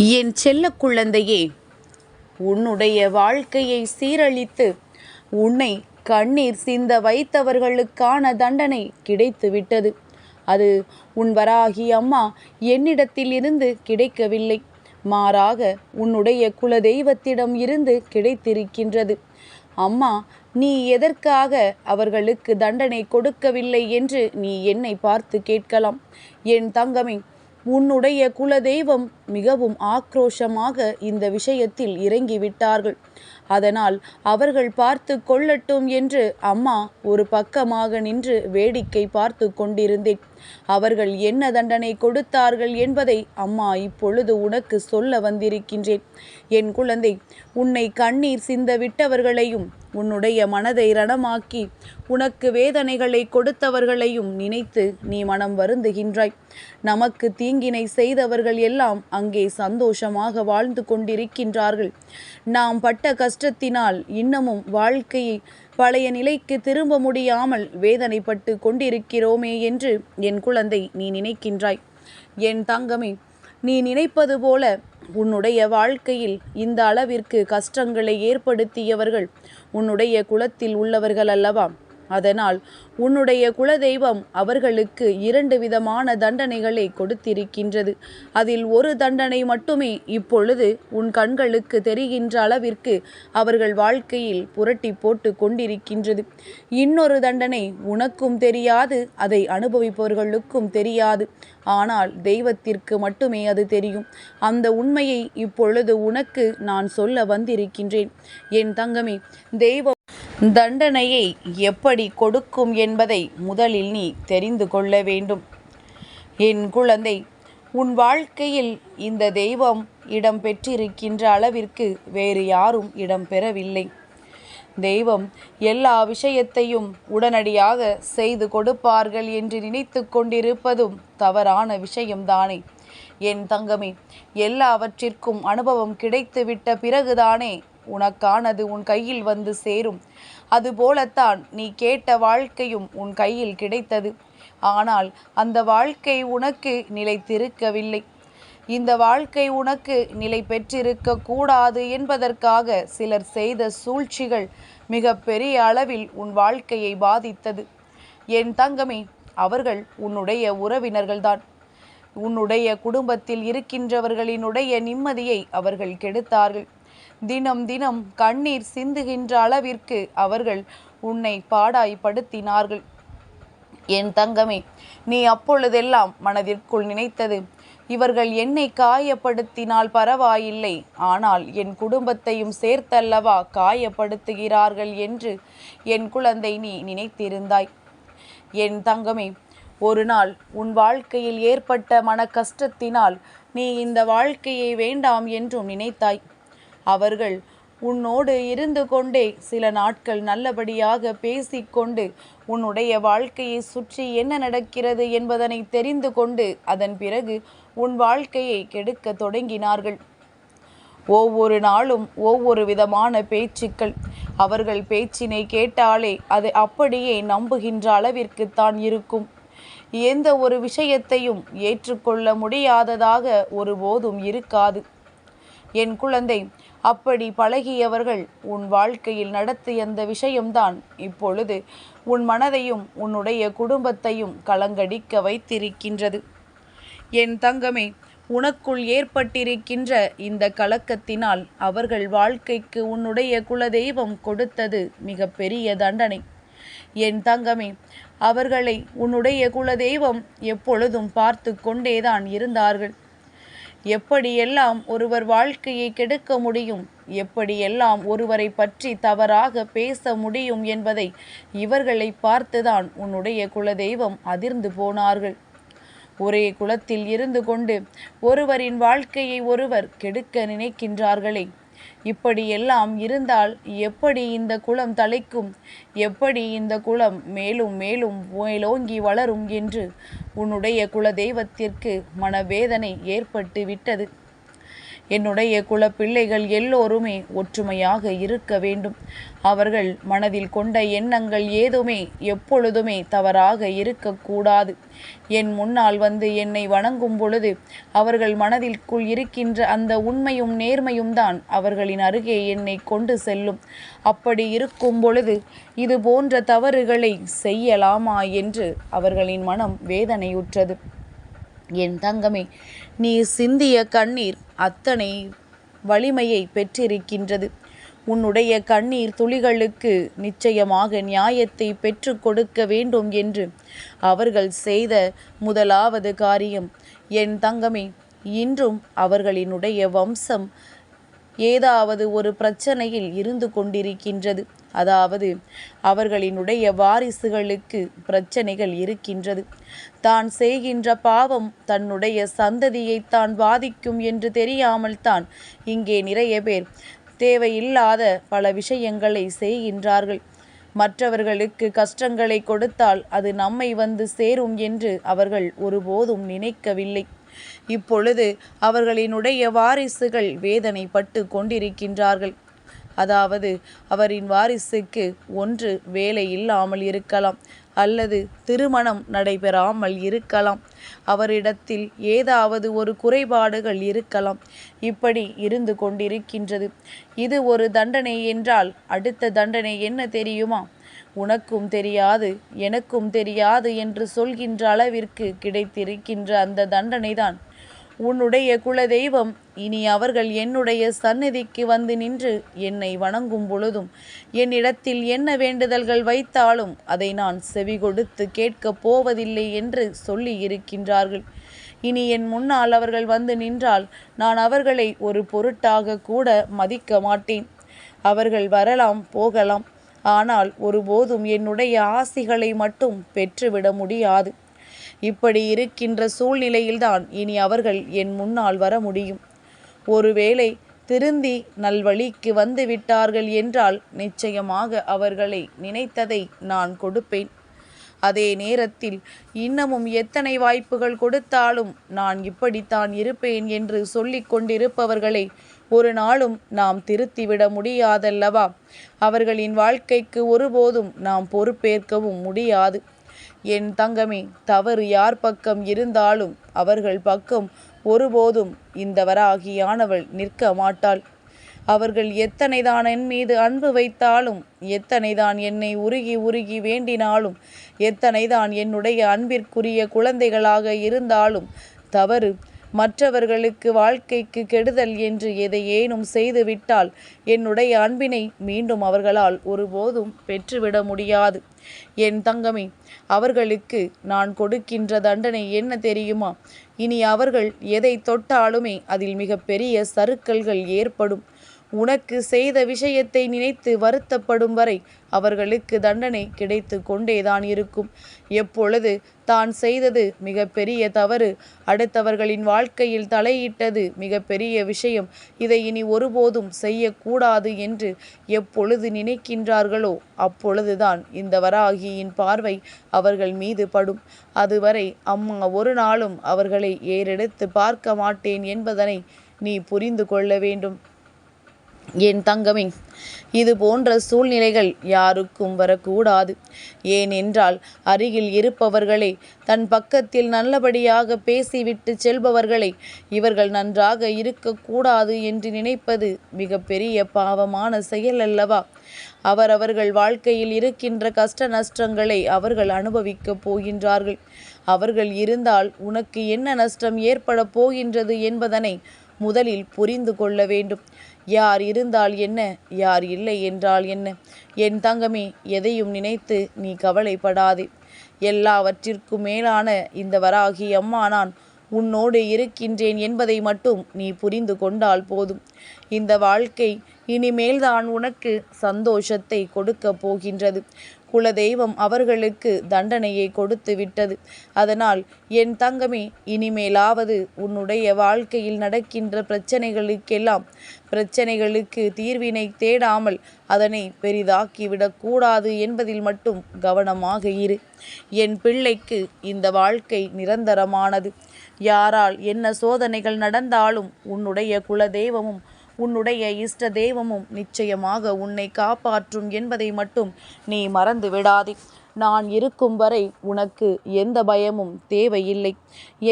என் செல்ல குழந்தையே உன்னுடைய வாழ்க்கையை சீரழித்து உன்னை கண்ணீர் சிந்த வைத்தவர்களுக்கான தண்டனை கிடைத்துவிட்டது. அது உன் வராகி அம்மா என்னிடத்தில் இருந்து கிடைக்கவில்லை. மாறாக உன்னுடைய குலதெய்வத்திடம் இருந்து கிடைத்திருக்கின்றது. அம்மா நீ எதற்காக அவர்களுக்கு தண்டனை கொடுக்கவில்லை என்று நீ என்னை பார்த்து கேட்கலாம். என் தங்கமே உன்னுடைய குலதெய்வம் மிகவும் ஆக்ரோஷமாக இந்த விஷயத்தில் இறங்கிவிட்டார்கள். அதனால் அவர்கள் பார்த்து கொள்ளட்டும் என்று அம்மா ஒரு பக்கமாக நின்று வேடிக்கை பார்த்து கொண்டிருந்தேன். அவர்கள் என்ன தண்டனை கொடுத்தார்கள் என்பதை அம்மா இப்பொழுது உனக்கு சொல்ல வந்திருக்கின்றேன். என் குழந்தை உன்னை கண்ணீர் சிந்த விட்டவர்களையும் உன்னுடைய மனதை ரணமாக்கி உனக்கு வேதனைகளை கொடுத்தவர்களையும் நினைத்து நீ மனம் வருந்துகின்றாய். நமக்கு தீங்கினை செய்தவர்கள் எல்லாம் அங்கே சந்தோஷமாக வாழ்ந்து கொண்டிருக்கின்றார்கள். நாம் பட்ட கஷ்டத்தினால் இன்னமும் வாழ்க்கையை பழைய நிலைக்கு திரும்ப முடியாமல் வேதனைப்பட்டு கொண்டிருக்கிறோமே என்று என் குழந்தை நீ நினைக்கின்றாய். என் தங்கமே நீ நினைப்பது போல உன்னுடைய வாழ்க்கையில் இந்த அளவிற்கு கஷ்டங்களை ஏற்படுத்தியவர்கள் உன்னுடைய குலத்தில் உள்ளவர்கள் அல்லவா? அதனால் உன்னுடைய குலதெய்வம் அவர்களுக்கு இரண்டு விதமான தண்டனைகளை கொடுத்திருக்கின்றது. அதில் ஒரு தண்டனை மட்டுமே இப்பொழுது உன் கண்களுக்கு தெரிகின்ற அளவிற்கு அவர்கள் வாழ்க்கையில் புரட்டி போட்டு கொண்டிருக்கின்றது. இன்னொரு தண்டனை உனக்கும் தெரியாது அதை அனுபவிப்பவர்களுக்கும் தெரியாது. ஆனால் தெய்வத்திற்கு மட்டுமே அது தெரியும். அந்த உண்மையை இப்பொழுது உனக்கு நான் சொல்ல வந்திருக்கின்றேன். என் தங்கமே தெய்வம் தண்டனையை எப்படி கொடுக்கும் என் என்பதை முதலில் நீ தெரிந்து கொள்ள வேண்டும். என் குழந்தை உன் வாழ்க்கையில் இந்த தெய்வம் இடம் பெற்றிருக்கின்ற அளவிற்கு வேறு யாரும் இடம் பெறவில்லை. தெய்வம் எல்லா விஷயத்தையும் உடனடியாக செய்து கொடுப்பார்கள் என்று நினைத்து கொண்டிருப்பதும் தவறான விஷயம்தானே. என் தங்கமே எல்லாவற்றிற்கும் அனுபவம் கிடைத்துவிட்ட பிறகுதானே உனக்கானது உன் கையில் வந்து சேரும். அதுபோலத்தான் நீ கேட்ட வாழ்க்கையும் உன் கையில் கிடைத்தது. ஆனால் அந்த வாழ்க்கை உனக்கு நிலைத்திருக்கவில்லை. இந்த வாழ்க்கை உனக்கு நிலை பெற்றிருக்க கூடாது என்பதற்காக சிலர் செய்த சூழ்ச்சிகள் மிக பெரிய அளவில் உன் வாழ்க்கையை பாதித்தது. என் தங்கமே அவர்கள் உன்னுடைய உறவினர்கள்தான். உன்னுடைய குடும்பத்தில் இருக்கின்றவர்களினுடைய நிம்மதியை அவர்கள் கெடுத்தார்கள். தினம் தினம் கண்ணீர் சிந்துகின்ற அளவிற்கு அவர்கள் உன்னை பாடாய்படுத்தினார்கள் என் தங்கமே நீ அப்பொழுதெல்லாம் மனதிற்குள் நினைத்தது இவர்கள் என்னை காயப்படுத்தினால் பரவாயில்லை ஆனால் என் குடும்பத்தையும் சேர்த்தல்லவா காயப்படுத்துகிறார்கள் என்று என் குழந்தை நீ நினைத்திருந்தாய். என் தங்கமே ஒரு நாள் உன் வாழ்க்கையில் ஏற்பட்ட மன கஷ்டத்தினால் நீ இந்த வாழ்க்கையை வேண்டாம் என்றும் நினைத்தாய். அவர்கள் உன்னோடு இருந்து கொண்டே சில நாட்கள் நல்லபடியாக பேசிக்கொண்டு உன்னுடைய வாழ்க்கையை சுற்றி என்ன நடக்கிறது என்பதனை தெரிந்து கொண்டு அதன் பிறகு உன் வாழ்க்கையை கெடுக்க தொடங்கினார்கள். ஒவ்வொரு நாளும் ஒவ்வொரு விதமான பேச்சுக்கள். அவர்கள் பேச்சினை கேட்டாலே அது அப்படியே நம்புகின்ற அளவிற்குத்தான் இருக்கும். எந்த ஒரு விஷயத்தையும் ஏற்றுக்கொள்ள முடியாததாக ஒருபோதும் இருக்காது. என் குழந்தை அப்படி பழகியவர்கள் உன் வாழ்க்கையில் நடத்திய அந்த விஷயம்தான் இப்பொழுது உன் மனதையும் உன்னுடைய குடும்பத்தையும் கலங்கடிக்க வைத்திருக்கின்றது. என் தங்கமே உனக்குள் ஏற்பட்டிருக்கின்ற இந்த கலக்கத்தினால் அவர்கள் வாழ்க்கைக்கு உன்னுடைய குலதெய்வம் கொடுத்தது மிக பெரிய தண்டனை. என் தங்கமே அவர்களை உன்னுடைய குலதெய்வம் எப்பொழுதும் பார்த்து கொண்டேதான் இருந்தார்கள். எப்படியெல்லாம் ஒருவர் வாழ்க்கையை கெடுக்க முடியும்? எப்படியெல்லாம் ஒருவரை பற்றி தவறாக பேச முடியும் என்பதை இவர்களை பார்த்துதான் உன்னுடைய குலதெய்வம் அதிர்ந்து போனார்கள். ஒரே குலத்தில் இருந்து கொண்டு ஒருவரின் வாழ்க்கையை ஒருவர் கெடுக்க நினைக்கின்றார்களே. இப்படியெல்லாம் இருந்தால் எப்படி இந்த குலம் தலைக்கும் எப்படி இந்த குலம் மேலும் மேலும் மேலோங்கி வளரும் என்று உன்னுடைய குலதெய்வத்திற்கு மனவேதனை ஏற்பட்டு விட்டது. என்னுடைய குலப்பிள்ளைகள் எல்லோருமே ஒற்றுமையாக இருக்க வேண்டும். அவர்கள் மனதில் கொண்ட எண்ணங்கள் ஏதுமே எப்பொழுதுமே தவறாக இருக்கக்கூடாது என் முன்னால் வந்து என்னை வணங்கும் பொழுது அவர்கள் மனதிற்குள் இருக்கின்ற அந்த உண்மையும் நேர்மையும் தான் அவர்களின் அருகே என்னை கொண்டு செல்லும். அப்படி இருக்கும் பொழுது இது போன்ற தவறுகளை செய்யலாமா என்று அவர்களின் மனம் வேதனையுற்றது. என் தங்கமே நீ சிந்திய கண்ணீர் அத்தனை வலிமையை பெற்றிருக்கின்றது. உன்னுடைய கண்ணீர் துளிகளுக்கு நிச்சயமாக நியாயத்தை பெற்று கொடுக்க வேண்டும் என்று அவர்கள் செய்த முதலாவது காரியம். என் தங்கமே இன்றும் அவர்களினுடைய வம்சம் ஏதாவது ஒரு பிரச்சனையில் இருந்து கொண்டிருக்கின்றது. அதாவது அவர்களினுடைய வாரிசுகளுக்கு பிரச்சனைகள் இருக்கின்றது. தான் செய்கின்ற பாவம் தன்னுடைய சந்ததியை தான் பாதிக்கும் என்று தெரியாமல் தான் இங்கே நிறைய பேர் தேவையில்லாத பல விஷயங்களை செய்கின்றார்கள். மற்றவர்களுக்கு கஷ்டங்களை கொடுத்தால் அது நம்மை வந்து சேரும் என்று அவர்கள் ஒருபோதும் நினைக்கவில்லை. இப்பொழுது அவர்களினுடைய வாரிசுகள் வேதனைப்பட்டு கொண்டிருக்கின்றார்கள். அதாவது அவரின் வாரிசுக்கு ஒன்று வேலை இல்லாமல் இருக்கலாம் அல்லது திருமணம் நடைபெறாமல் இருக்கலாம். அவரிடத்தில் ஏதாவது ஒரு குறைபாடுகள் இருக்கலாம். இப்படி இருந்து கொண்டிருக்கின்றது. இது ஒரு தண்டனை என்றால் அடுத்த தண்டனை என்ன தெரியுமா? உனக்கும் தெரியாது எனக்கும் தெரியாது என்று சொல்கின்ற அளவிற்கு கிடைத்திருக்கின்ற அந்த தண்டனைதான். உன்னுடைய குலதெய்வம் இனி அவர்கள் என்னுடைய சந்நிதிக்கு வந்து நின்று என்னை வணங்கும் பொழுதும் என்னிடத்தில் என்ன வேண்டுதல்கள் வைத்தாலும் அதை நான் செவி கொடுத்து கேட்கப் போவதில்லை என்று சொல்லி இருக்கின்றார்கள். இனி என் முன்னால் அவர்கள் வந்து நின்றால் நான் அவர்களை ஒரு பொருட்டாக கூட மதிக்க மாட்டேன். அவர்கள் வரலாம் போகலாம். ஆனால் ஒருபோதும் என்னுடைய ஆசிகளை மட்டும் பெற்றுவிட முடியாது. இப்படி இருக்கின்ற சூழ்நிலையில்தான் இனி அவர்கள் என் முன்னால் வர முடியும். ஒருவேளை திருந்தி நல்வழிக்கு வந்து விட்டார்கள் என்றால் நிச்சயமாக அவர்களை நினைத்ததை நான் கொடுப்பேன். அதே நேரத்தில் இன்னமும் எத்தனை வாய்ப்புகள் கொடுத்தாலும் நான் இப்படித்தான் இருப்பேன் என்று சொல்லிக் கொண்டிருப்பவர்களை ஒரு நாளும் நாம் திருத்திவிட முடியாதல்லவா? அவர்களின் வாழ்க்கைக்கு ஒருபோதும் நாம் பொறுப்பேற்கவும் முடியாது. என் தங்கமே தவறு யார் பக்கம் இருந்தாலும் அவர்கள் பக்கம் ஒருபோதும் இந்த வராகியானவள் நிற்க மாட்டாள். அவர்கள் எத்தனைதான் என் மீது அன்பு வைத்தாலும் எத்தனைதான் என்னை உருகி உருகி வேண்டினாலும் எத்தனைதான் என்னுடைய அன்பிற்குரிய குழந்தைகளாக இருந்தாலும் தவறு மற்றவர்களுக்கு வாழ்க்கைக்கு கெடுதல் என்று எதையேனும் செய்துவிட்டால் என்னுடைய அன்பினை மீண்டும் அவர்களால் ஒருபோதும் பெற்றுவிட முடியாது. என் தங்கமே அவர்களுக்கு நான் கொடுக்கின்ற தண்டனை என்ன தெரியுமா? இனி அவர்கள் எதை தொட்டாலுமே அதில் மிக பெரிய சறுக்கல்கள் ஏற்படும். உனக்கு செய்த விஷயத்தை நினைத்து வருத்தப்படும் வரை அவர்களுக்கு தண்டனை கிடைத்து கொண்டேதான் இருக்கும். எப்பொழுது தான் செய்தது மிகப்பெரிய தவறு அடுத்தவர்களின் வாழ்க்கையில் தலையிட்டது மிகப்பெரிய விஷயம். இதை இனி ஒருபோதும் செய்யக்கூடாது என்று எப்பொழுது நினைக்கின்றார்களோ அப்பொழுதுதான் இந்த வராகியின் பார்வை அவர்கள் மீது படும். அதுவரை அம்மா ஒரு நாளும் அவர்களை ஏறெடுத்து பார்க்க மாட்டேன் என்பதனை நீ புரிந்து கொள்ள வேண்டும். என் தங்கமே இது போன்ற சூழ்நிலைகள் யாருக்கும் வரக்கூடாது. ஏனென்றால் அருகில் இருப்பவர்களே தன் பக்கத்தில் நல்லபடியாக பேசிவிட்டு செல்பவர்களை இவர்கள் நன்றாக இருக்கக்கூடாது என்று நினைப்பது மிக பெரிய பாவமான செயல் அல்லவா? அவரவர்கள் வாழ்க்கையில் இருக்கின்ற கஷ்ட நஷ்டங்களை அவர்கள் அனுபவிக்கப் போகின்றார்கள். அவர்கள் இருந்தால் உனக்கு என்ன நஷ்டம் ஏற்பட போகின்றது என்பதனை முதலில் புரிந்து கொள்ள வேண்டும். யார் இருந்தால் என்ன யார் இல்லை என்றால் என்ன? என் தங்கமே எதையும் நினைத்து நீ கவலைப்படாதே. எல்லாவற்றிற்கும் மேலான இந்த வராகி அம்மா நான் உன்னோடு இருக்கின்றேன் என்பதை மட்டும் நீ புரிந்து கொண்டால் போதும். இந்த வாழ்க்கை இனிமேல்தான் உனக்கு சந்தோஷத்தை கொடுக்க போகின்றது. குலதெய்வம் அவர்களுக்கு தண்டனையை கொடுத்து விட்டது. அதனால் என் தங்கமே இனிமேலாவது உன்னுடைய வாழ்க்கையில் நடக்கின்ற பிரச்சனைகளுக்கெல்லாம் பிரச்சனைகளுக்கு தீர்வினை தேடாமல் அதனை பெரிதாக்கிவிடக்கூடாது என்பதில் மட்டும் கவனமாக இரு. என் பிள்ளைக்கு இந்த வாழ்க்கை நிரந்தரமானது. யாரால் என்ன சோதனைகள் நடந்தாலும் உன்னுடைய குலதெய்வமும் உன்னுடைய இஷ்ட தெய்வமும் நிச்சயமாக உன்னை காப்பாற்றும் என்பதை மட்டும் நீ மறந்து விடாதே நான் இருக்கும் வரை உனக்கு எந்த பயமும் தேவையில்லை.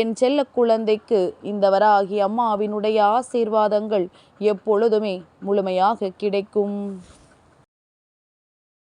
என் செல்ல குழந்தைக்கு இந்த வராகி அம்மாவினுடைய ஆசீர்வாதங்கள் எப்பொழுதுமே முழுமையாக கிடைக்கும்.